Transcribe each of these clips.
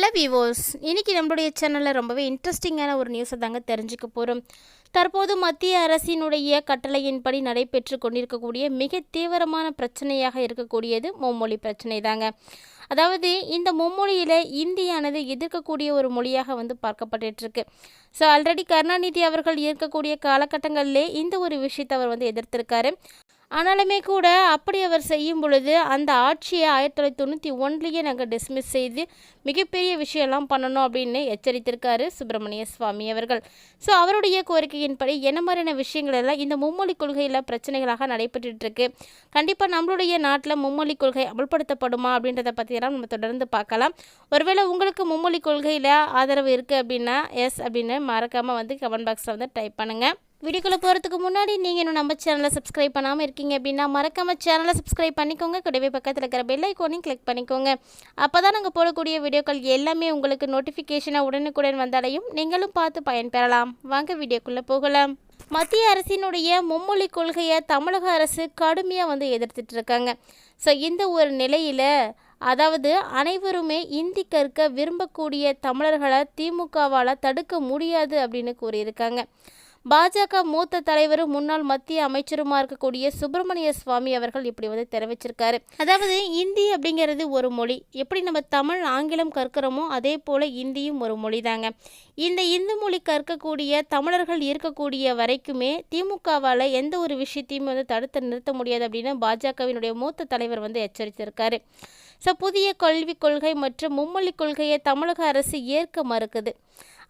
Hello விவோஸ் இன்னைக்கு நம்மளுடைய சேனலில் ரொம்பவே இன்ட்ரெஸ்டிங்கான ஒரு நியூஸை தாங்க தெரிஞ்சுக்க போகிறோம் தற்போது மத்திய அரசினுடைய கட்டளையின்படி நடைபெற்று கொண்டிருக்கக்கூடிய மிக தீவிரமான பிரச்சனையாக இருக்கக்கூடியது மும்மொழி பிரச்சனை தாங்க. அதாவது இந்த மும்மொழியில் இந்தியானது எதிர்க்கக்கூடிய ஒரு மொழியாக வந்து பார்க்கப்பட்டுருக்கு ஸோ ஆல்ரெடி கருணாநிதி அவர்கள் இருக்கக்கூடிய காலகட்டங்களிலே இந்த ஒரு விஷயத்தை அவர் வந்து எதிர்த்திருக்காரு. ஆனாலுமே கூட அப்படி அவர் செய்யும் பொழுது அந்த ஆட்சியை ஆயிரத்தி தொள்ளாயிரத்தி தொண்ணூற்றி ஒன்றிலேயே நாங்கள் டிஸ்மிஸ் செய்து மிகப்பெரிய விஷயம்லாம் பண்ணணும் அப்படின்னு எச்சரித்திருக்காரு சுப்பிரமணிய சுவாமி அவர்கள். ஸோ அவருடைய கோரிக்கையின்படி என்ன மாதிரியான விஷயங்கள் எல்லாம் இந்த மும்மொழி கொள்கையில் பிரச்சனைகளாக நடைபெற்றுட்டுருக்கு கண்டிப்பாக நம்மளுடைய நாட்டில் மும்மொழி கொள்கை அமல்படுத்தப்படுமா அப்படின்றத பற்றியெல்லாம் நம்ம தொடர்ந்து பார்க்கலாம். ஒருவேளை உங்களுக்கு மும்மொழி கொள்கையில் ஆதரவு இருக்குது அப்படின்னா எஸ் அப்படின்னு மறக்காமல் வந்து கமெண்ட் பாக்ஸில் வந்து டைப் பண்ணுங்கள் வீடியோக்குள்ளே போகிறதுக்கு முன்னாடி நீங்கள் இன்னும் நம்ம சேனலை சப்ஸ்கிரைப் பண்ணாமல் இருக்கீங்க அப்படின்னா மறக்காமல் சேனலை சப்ஸ்கிரைப் பண்ணிக்கோங்க. கூடவே பக்கத்தில் இருக்கிற பெல் ஐக்கோனையும் கிளிக் பண்ணிக்கோங்க. அப்போ தான் நாங்கள் போடக்கூடிய வீடியோக்கள் எல்லாமே உங்களுக்கு நோட்டிஃபிகேஷனாக உடனுக்குடன் வந்தாலையும் நீங்களும் பார்த்து பயன்பெறலாம். வாங்க வீடியோக்குள்ளே போகலாம். மத்திய அரசினுடைய மும்மொழி கொள்கையை தமிழக அரசு கடுமையாக வந்து எதிர்த்துட்டு இருக்காங்க. ஸோ இந்த ஒரு நிலையில் அதாவது அனைவருமே இந்தி கற்க விரும்பக்கூடிய தமிழர்களை திமுகவால் தடுக்க முடியாது அப்படின்னு கூறியிருக்காங்க. பாஜக மூத்த தலைவரும் முன்னாள் மத்திய அமைச்சருமா இருக்கக்கூடிய சுப்பிரமணிய சுவாமி அவர்கள் இப்படி வந்து தெரிவிச்சிருக்காரு. அதாவது இந்தி அப்படிங்கிறது ஒரு மொழி. எப்படி நம்ம தமிழ் ஆங்கிலம் கற்கிறோமோ அதே போல இந்தியும் ஒரு மொழி தாங்க இந்த இந்து மொழி கற்கக்கூடிய தமிழர்கள் இருக்கக்கூடிய வரைக்குமே திமுகவால் எந்த ஒரு விஷயத்தையும் வந்து தடுத்து நிறுத்த முடியாது அப்படின்னு பாஜகவினுடைய மூத்த தலைவர் வந்து எச்சரித்திருக்காரு. ஸோ புதிய கல்விக் கொள்கை மற்றும் மும்மொழி கொள்கையை தமிழக அரசு ஏற்க மறுக்குது.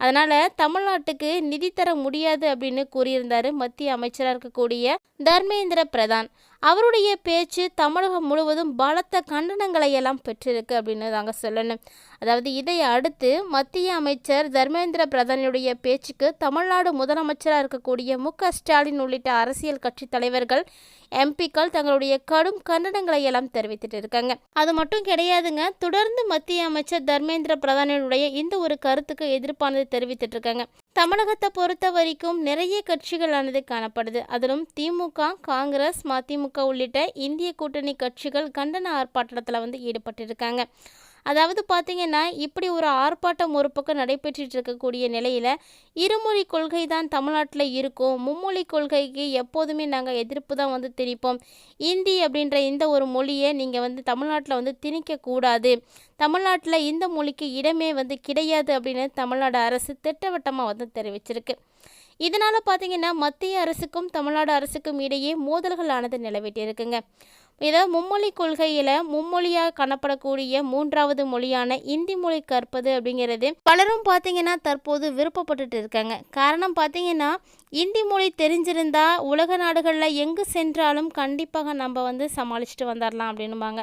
அதனால் தமிழ்நாட்டுக்கு நிதி தர முடியாது அப்படின்னு கூறியிருந்தார் மத்திய அமைச்சராக இருக்கக்கூடிய தர்மேந்திர பிரதான். அவருடைய பேச்சு தமிழகம் முழுவதும் பலத்த கண்டனங்களை எல்லாம் பெற்றிருக்கு அப்படின்னு தாங்க சொல்லணும். அதாவது இதை அடுத்து மத்திய அமைச்சர் தர்மேந்திர பிரதானுடைய பேச்சுக்கு தமிழ்நாடு முதலமைச்சராக இருக்கக்கூடிய மு க ஸ்டாலின் உள்ளிட்ட அரசியல் கட்சி தலைவர்கள் எம்பிக்கள் தங்களுடைய கடும் கண்டனங்களை எல்லாம் தெரிவித்துட்டு இருக்காங்க. அது மட்டும் கிடையாதுங்க தொடர்ந்து மத்திய அமைச்சர் தர்மேந்திர பிரதானுடைய இந்த ஒரு கருத்துக்கு எதிர்ப்பானது தெரிவித்துட்டு இருக்காங்க தமிழகத்தை பொறுத்த வரைக்கும் நிறைய கட்சிகளானது காணப்படுது. அதிலும் திமுக காங்கிரஸ் மதிமுக உள்ளிட்ட இந்திய கூட்டணி கட்சிகள் கண்டன ஆர்ப்பாட்டத்தில் வந்து ஈடுபட்டிருக்காங்க. அதாவது பார்த்திங்கன்னா இப்படி ஒரு ஆர்ப்பாட்டம் ஒரு பக்கம் நடைபெற்றுட்டு இருக்கக்கூடிய நிலையில் இருமொழி கொள்கை தான் தமிழ்நாட்டில் இருக்கும். மும்மொழி கொள்கைக்கு எப்போதுமே நாங்கள் எதிர்ப்பு தான் வந்து திணிப்போம். இந்தி அப்படின்ற இந்த ஒரு மொழியை நீங்கள் வந்து தமிழ்நாட்டில் வந்து திணிக்கக்கூடாது தமிழ்நாட்டில் இந்த மொழிக்கு இடமே வந்து கிடையாது அப்படின்னு தமிழ்நாடு அரசு திட்டவட்டமாக வந்து தெரிவிச்சிருக்கு. இதனால் பார்த்தீங்கன்னா மத்திய அரசுக்கும் தமிழ்நாடு அரசுக்கும் இடையே மோதல்களானது நிலவிட்டிருக்குங்க இதை மும்மொழி கொள்கையில் மும்மொழியாக காணப்படக்கூடிய மூன்றாவது மொழியான இந்தி மொழி கற்பது அப்படிங்கிறது பலரும் பார்த்தீங்கன்னா தற்போது விருப்பப்பட்டுட்டு இருக்காங்க. காரணம் பார்த்தீங்கன்னா இந்தி மொழி தெரிஞ்சிருந்தா உலக நாடுகளில் எங்கு சென்றாலும் கண்டிப்பாக நம்ம வந்து சமாளிச்சுட்டு வந்துடலாம் அப்படின்னுவாங்க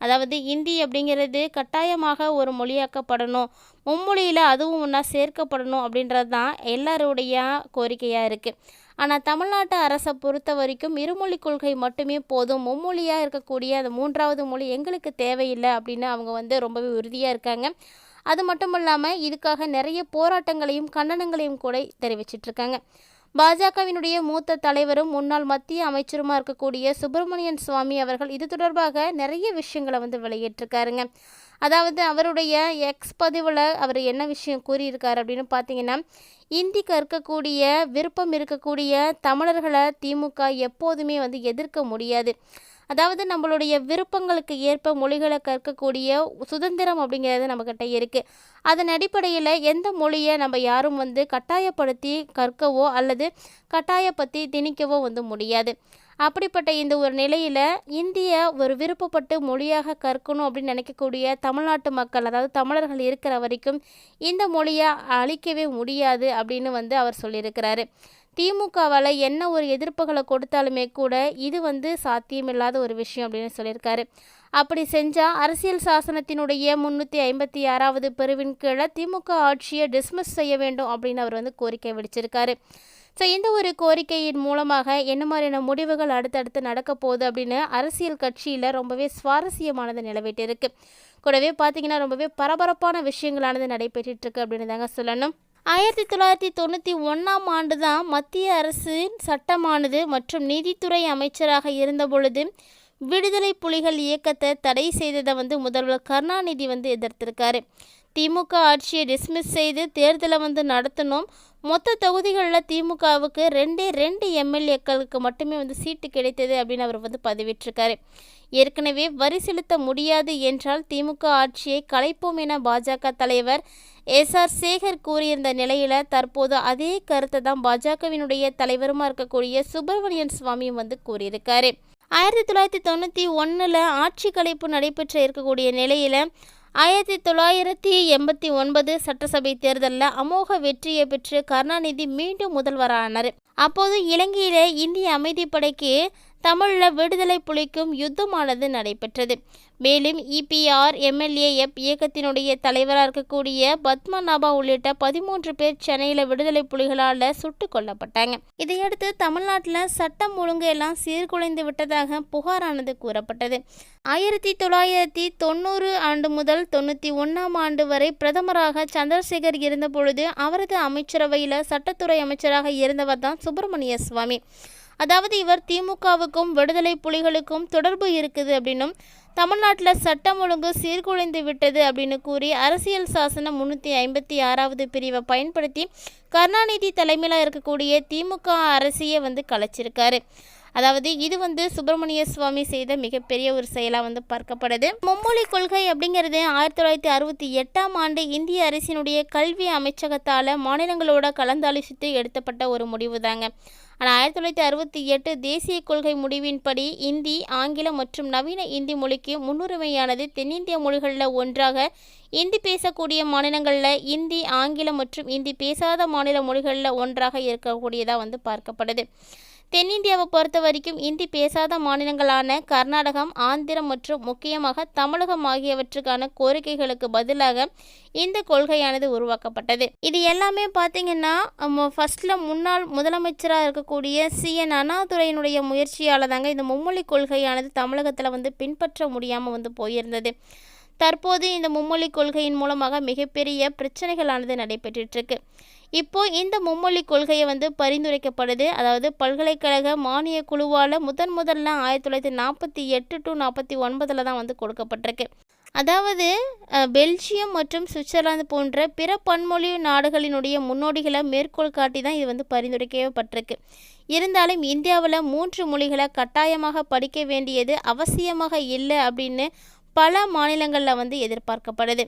அதாவது இந்தி அப்படிங்கிறது கட்டாயமாக ஒரு மொழியாக்கப்படணும். மும்மொழியில் அதுவும் ஒன்றா சேர்க்கப்படணும் அப்படின்றது தான் எல்லாருடைய கோரிக்கையாக இருக்குது ஆனால் தமிழ்நாட்டு அரசை பொறுத்த வரைக்கும் இருமொழி கொள்கை மட்டுமே போதும். மும்மொழியாக இருக்கக்கூடிய அந்த மூன்றாவது மொழி எங்களுக்கு தேவையில்லை அப்படின்னு அவங்க வந்து ரொம்பவே உறுதியாக இருக்காங்க. அது மட்டும் இல்லாமல் இதுக்காக நிறைய போராட்டங்களையும் கண்டனங்களையும் கூட தெரிவிச்சிட்ருக்காங்க. பாஜகவினுடைய மூத்த தலைவரும் முன்னாள் மத்திய அமைச்சருமா இருக்கக்கூடிய சுப்பிரமணியன் சுவாமி அவர்கள் இது தொடர்பாக நிறைய விஷயங்களை வந்து வெளியிட்டிருக்காருங்க அதாவது அவருடைய எக்ஸ் பதிவில் அவர் என்ன விஷயம் கூறியிருக்கார் அப்படின்னு பார்த்தீங்கன்னா இந்தி கற்கக்கூடிய விருப்பம் இருக்கக்கூடிய தமிழர்களை திமுக எப்போதுமே வந்து எதிர்க்க முடியாது. அதாவது நம்மளுடைய விருப்பங்களுக்கு ஏற்ப மொழிகளை கற்கக்கூடிய சுதந்திரம் அப்படிங்கிறது நம்மக்கிட்ட இருக்குது அதன் அடிப்படையில் எந்த மொழியை நம்ம யாரும் வந்து கட்டாயப்படுத்தி கற்கவோ அல்லது கட்டாயப்படுத்தி திணிக்கவோ வந்து முடியாது. அப்படிப்பட்ட இந்த ஒரு நிலையில் இந்திய ஒரு விருப்பப்பட்டு மொழியாக கற்கணும் அப்படின்னு நினைக்கக்கூடிய தமிழ்நாட்டு மக்கள் அதாவது தமிழர்கள் இருக்கிற வரைக்கும் இந்த மொழியை அழிக்கவே முடியாது அப்படின்னு வந்து அவர் சொல்லியிருக்கிறாரு. திமுகவால் என்ன ஒரு எதிர்ப்புகளை கொடுத்தாலுமே கூட இது வந்து சாத்தியமில்லாத ஒரு விஷயம் அப்படின்னு சொல்லியிருக்காரு. அப்படி செஞ்சால் அரசியல் சாசனத்தினுடைய முந்நூற்றி ஐம்பத்தி ஆறாவது பிரிவின் கீழே திமுக ஆட்சியை டிஸ்மிஸ் செய்ய வேண்டும் அப்படின்னு அவர் வந்து கோரிக்கை விடுச்சிருக்காரு ஸோ இந்த ஒரு கோரிக்கையின் மூலமாக என்ன மாதிரியான முடிவுகள் அடுத்தடுத்து நடக்க போகுது அப்படின்னு அரசியல் கட்சியில் ரொம்பவே சுவாரஸ்யமானது நிலவிட்டிருக்கு. கூடவே பார்த்தீங்கன்னா ரொம்பவே பரபரப்பான விஷயங்களானது நடைபெற்றுட்டு அப்படின்னு தாங்க சொல்லணும். ஆயிரத்தி தொள்ளாயிரத்தி தொண்ணூற்றி ஒன்றாம் ஆண்டு தான் மத்திய அரசின் சட்டமானது மற்றும் நீதித்துறை அமைச்சராக இருந்த பொழுது விடுதலை புலிகள் இயக்கத்தை தடை செய்ததை வந்து முதல்வர் கருணாநிதி வந்து எதிர்த்திருக்காரு. திமுக ஆட்சியை டிஸ்மிஸ் செய்து தேர்தலை வந்து நடத்தணும். மொத்த தொகுதிகளில் திமுகவுக்கு ரெண்டே ரெண்டு எம்எல்ஏக்களுக்கு மட்டுமே வந்து சீட்டு கிடைத்தது அப்படின்னு அவர் வந்து பதிவிட்டிருக்காரு. ஏற்கனவே வரி செலுத்த முடியாது என்றால் திமுக ஆட்சியை கலைப்போம் என பாஜக தலைவர் எஸ் ஆர் சேகர் கூறியிருந்த நிலையில் தற்போது அதே கருத்தை தான் பாஜகவினுடைய தலைவருமா இருக்கக்கூடிய சுப்பிரமணியன் சுவாமியும் வந்து கூறியிருக்காரு. ஆயிரத்தி தொள்ளாயிரத்தி தொண்ணூற்றி ஒன்றில் ஆட்சி கலைப்பு நடைபெற்ற இருக்கக்கூடிய நிலையில் ஆயிரத்தி தொள்ளாயிரத்தி எண்பத்தி ஒன்பது சட்டசபை தேர்தலில் அமோக வெற்றியை பெற்று கருணாநிதி மீண்டும் முதல்வரானார். அப்போது இலங்கையில இந்திய அமைதிப்படைக்கு தமிழில் விடுதலை புலிக்கும் யுத்தமானது நடைபெற்றது. மேலும் இபிஆர் எம்எல்ஏஎஃப் இயக்கத்தினுடைய தலைவராக இருக்கக்கூடிய பத்மநாபா உள்ளிட்ட பதிமூன்று பேர் சென்னையில் விடுதலை புலிகளால் சுட்டு கொல்லப்பட்டாங்க. இதையடுத்து தமிழ்நாட்டில் சட்டம் ஒழுங்கு எல்லாம் சீர்குலைந்து விட்டதாக புகாரானது கூறப்பட்டது. ஆயிரத்தி தொள்ளாயிரத்தி தொண்ணூறு ஆண்டு முதல் தொண்ணூற்றி ஒன்றாம் ஆண்டு வரை பிரதமராக சந்திரசேகர் இருந்தபொழுது அவரது அமைச்சரவையில் சட்டத்துறை அமைச்சராக இருந்தவர் தான் சுப்பிரமணிய சுவாமி. அதாவது இவர் திமுகவுக்கும் விடுதலை புலிகளுக்கும் தொடர்பு இருக்குது அப்படின்னும் தமிழ்நாட்டில் சட்டம் ஒழுங்கு சீர்குலைந்து விட்டது அப்படின்னு கூறி அரசியல் சாசனம் முன்னூற்றி ஐம்பத்தி ஆறாவது பிரிவை பயன்படுத்தி கருணாநிதி தலைமையில் இருக்கக்கூடிய திமுக அரசியை வந்து கலைச்சிருக்காரு. அதாவது இது வந்து சுப்பிரமணிய சுவாமி செய்த மிகப்பெரிய ஒரு செயலாக வந்து பார்க்கப்படுது. மும்மொழி கொள்கை அப்படிங்கிறது ஆயிரத்தி தொள்ளாயிரத்தி அறுபத்தி எட்டாம் ஆண்டு இந்திய அரசினுடைய கல்வி அமைச்சகத்தால் மாநிலங்களோட கலந்தாலோசித்து எடுத்தப்பட்ட ஒரு முடிவு தாங்க ஆனால் ஆயிரத்தி தொள்ளாயிரத்தி அறுபத்தி எட்டு தேசிய கொள்கை முடிவின்படி இந்தி ஆங்கிலம் மற்றும் நவீன இந்தி மொழிக்கு முன்னுரிமையானது தென்னிந்திய மொழிகளில் ஒன்றாக இந்தி பேசக்கூடிய மாநிலங்களில் இந்தி ஆங்கிலம் மற்றும் இந்தி பேசாத மாநில மொழிகளில் ஒன்றாக இருக்கக்கூடியதாக வந்து பார்க்கப்படுது. தென்னிந்தியாவை பொறுத்த வரைக்கும் இந்தி பேசாத மாநிலங்களான கர்நாடகம் ஆந்திரம் மற்றும் முக்கியமாக தமிழகம் ஆகியவற்றுக்கான கோரிக்கைகளுக்கு பதிலாக இந்த கொள்கையானது உருவாக்கப்பட்டது. இது எல்லாமே பார்த்தீங்கன்னா ஃபர்ஸ்டில் முன்னாள் முதலமைச்சராக இருக்கக்கூடிய சி. என். அண்ணாதுரையினுடைய முயற்சியால் தாங்க இந்த மும்மொழி கொள்கையானது தமிழகத்தில் வந்து பின்பற்ற முடியாமல் வந்து போயிருந்தது. தற்போது இந்த மும்மொழி கொள்கையின் மூலமாக மிகப்பெரிய பிரச்சனைகளானது நடைபெற்றிருக்கு இப்போ இந்த மும்மொழி கொள்கையை வந்து பரிந்துரைக்கப்படுது. அதாவது பல்கலைக்கழக மானிய குழுவால் முதன் முதல்ல ஆயிரத்தி தொள்ளாயிரத்தி நாற்பத்தி எட்டு டு நாற்பத்தி ஒன்பதில் தான் வந்து கொடுக்கப்பட்டிருக்கு. அதாவது பெல்ஜியம் மற்றும் சுவிட்சர்லாந்து போன்ற பிற பன்மொழி நாடுகளினுடைய முன்னோடிகளை மேற்கோள் காட்டி தான் இது வந்து பரிந்துரைக்கப்பட்டிருக்கு இருந்தாலும் இந்தியாவில் மூன்று மொழிகளை கட்டாயமாக படிக்க வேண்டியது அவசியமாக இல்லை அப்படின்னு பல மாநிலங்களில் வந்து எதிர்பார்க்கப்படுது.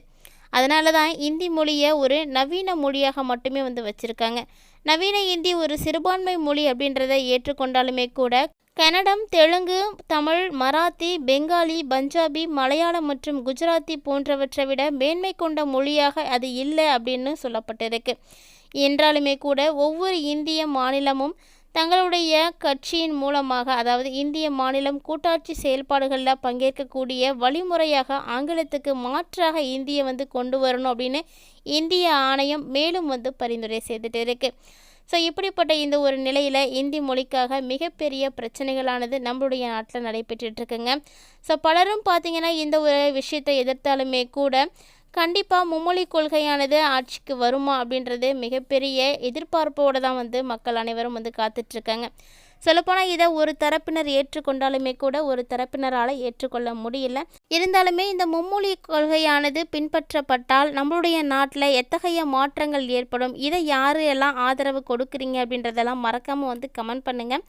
அதனால தான் இந்தி மொழியை ஒரு நவீன மொழியாக மட்டுமே வந்து வச்சுருக்காங்க. நவீன இந்தி ஒரு சிறுபான்மை மொழி அப்படின்றத ஏற்றுக்கொண்டாலுமே கூட கன்னடம் தெலுங்கு தமிழ் மராத்தி பெங்காலி பஞ்சாபி மலையாளம் மற்றும் குஜராத்தி போன்றவற்றை விட மேன்மை கொண்ட மொழியாக அது இல்லை அப்படின்னு சொல்லப்பட்டிருக்கு. என்றாலுமே கூட ஒவ்வொரு இந்திய மாநிலமும் தங்களுடைய கட்சியின் மூலமாக அதாவது இந்திய மாநிலம் கூட்டாட்சி செயல்பாடுகளில் பங்கேற்கக்கூடிய வழிமுறையாக ஆங்கிலத்துக்கு மாற்றாக இந்தியை வந்து கொண்டு வரணும் அப்படின்னு இந்திய ஆணையம் மேலும் வந்து பரிந்துரை செய்துட்டு இருக்கு. ஸோ இப்படிப்பட்ட இந்த ஒரு நிலையில் இந்தி மொழிக்காக மிகப்பெரிய பிரச்சனைகளானது நம்மளுடைய நாட்டில் நடைபெற்றுட்ருக்குங்க ஸோ பலரும் பார்த்திங்கன்னா இந்த ஒரு விஷயத்தை எதிர்த்தாலுமே கூட கண்டிப்பாக மும்மொழி கொள்கையானது ஆட்சிக்கு வருமா அப்படின்றது மிகப்பெரிய எதிர்பார்ப்போடு தான் வந்து மக்கள் அனைவரும் வந்து காத்துட்ருக்காங்க. சொல்லப்போனால் இதை ஒரு தரப்பினர் ஏற்றுக்கொண்டாலுமே கூட ஒரு தரப்பினரால் ஏற்றுக்கொள்ள முடியல. இருந்தாலுமே இந்த மும்மொழி கொள்கையானது பின்பற்றப்பட்டால் நம்மளுடைய நாட்டில் எத்தகைய மாற்றங்கள் ஏற்படும்? இதை யாரு எல்லாம் ஆதரவு கொடுக்குறீங்க அப்படின்றதெல்லாம் மறக்காமல் வந்து கமெண்ட் பண்ணுங்கள்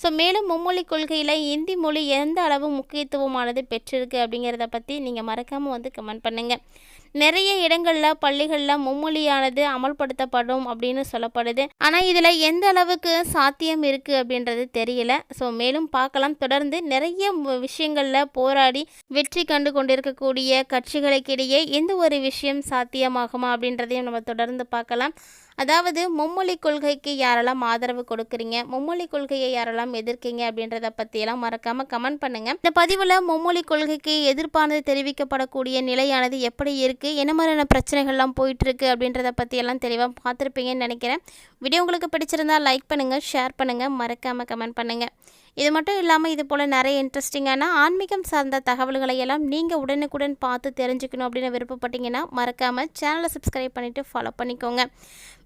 ஸோ மேலும் மும்மொழி கொள்கையில் இந்தி மொழி எந்த அளவு முக்கியத்துவமானது பெற்றிருக்கு அப்படிங்கிறத பற்றி நீங்கள் மறக்காமல் வந்து கமெண்ட் பண்ணுங்கள் நிறைய இடங்களில் பள்ளிகளில் மும்மொழியானது அமல்படுத்தப்படும் அப்படின்னு சொல்லப்படுது. ஆனால் இதில் எந்த அளவுக்கு சாத்தியம் இருக்குது அப்படின்றது தெரியல. ஸோ மேலும் பார்க்கலாம். தொடர்ந்து நிறைய விஷயங்களில் போராடி வெற்றி கண்டு கொண்டிருக்கக்கூடிய கட்சிகளுக்கிடையே எந்த ஒரு விஷயம் சாத்தியமாகுமா அப்படின்றதையும் நம்ம தொடர்ந்து பார்க்கலாம். அதாவது மும்மொழி கொள்கைக்கு யாரெல்லாம் ஆதரவு கொடுக்குறீங்க? மும்மொழி கொள்கையை யாரெல்லாம் எதிர்க்கீங்க? அப்படின்றத பற்றியெல்லாம் மறக்காமல் கமெண்ட் பண்ணுங்கள் இந்த பதிவில் மும்மொழி கொள்கைக்கு எதிர்ப்பானது தெரிவிக்கப்படக்கூடிய நிலையானது எப்படி இருக்குது என்ன மாதிரியான பிரச்சனைகள்லாம் போயிட்டுருக்கு? அப்படின்றத பற்றியெல்லாம் தெளிவாக பார்த்துருப்பீங்கன்னு நினைக்கிறேன். வீடியோ உங்களுக்கு பிடிச்சிருந்தா லைக் பண்ணுங்கள் ஷேர் பண்ணுங்கள் மறக்காமல் கமெண்ட் பண்ணுங்கள் இது மட்டும் இல்லாமல் இது போல் நிறைய இன்ட்ரெஸ்டிங்கான ஆன்மீகம் சார்ந்த தகவல்களை எல்லாம் நீங்கள் உடனுக்குடன் பார்த்து தெரிஞ்சுக்கணும் அப்படின்னு விருப்பப்பட்டீங்கன்னா மறக்காமல் சேனலை சப்ஸ்கிரைப் பண்ணிவிட்டு ஃபாலோ பண்ணிக்கோங்க.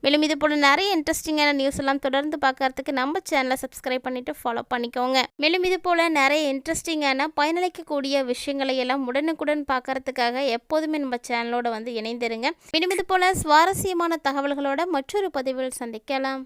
மேலும் இது போல் நிறைய இன்ட்ரெஸ்டிங்கான நியூஸ் எல்லாம் தொடர்ந்து பார்க்கறதுக்கு நம்ம சேனலை சப்ஸ்கிரைப் பண்ணிவிட்டு ஃபாலோ பண்ணிக்கோங்க. மேலும் இது போல் நிறைய இன்ட்ரெஸ்டிங்கான பயனளிக்கக்கூடிய விஷயங்களை எல்லாம் உடனுக்குடன் பார்க்கறதுக்காக எப்போதுமே நம்ம சேனலோட வந்து இணைந்திருங்க. மேலும் இது போல் சுவாரஸ்யமான தகவல்களோட மற்றொரு பதிவில் சந்திக்கலாம்.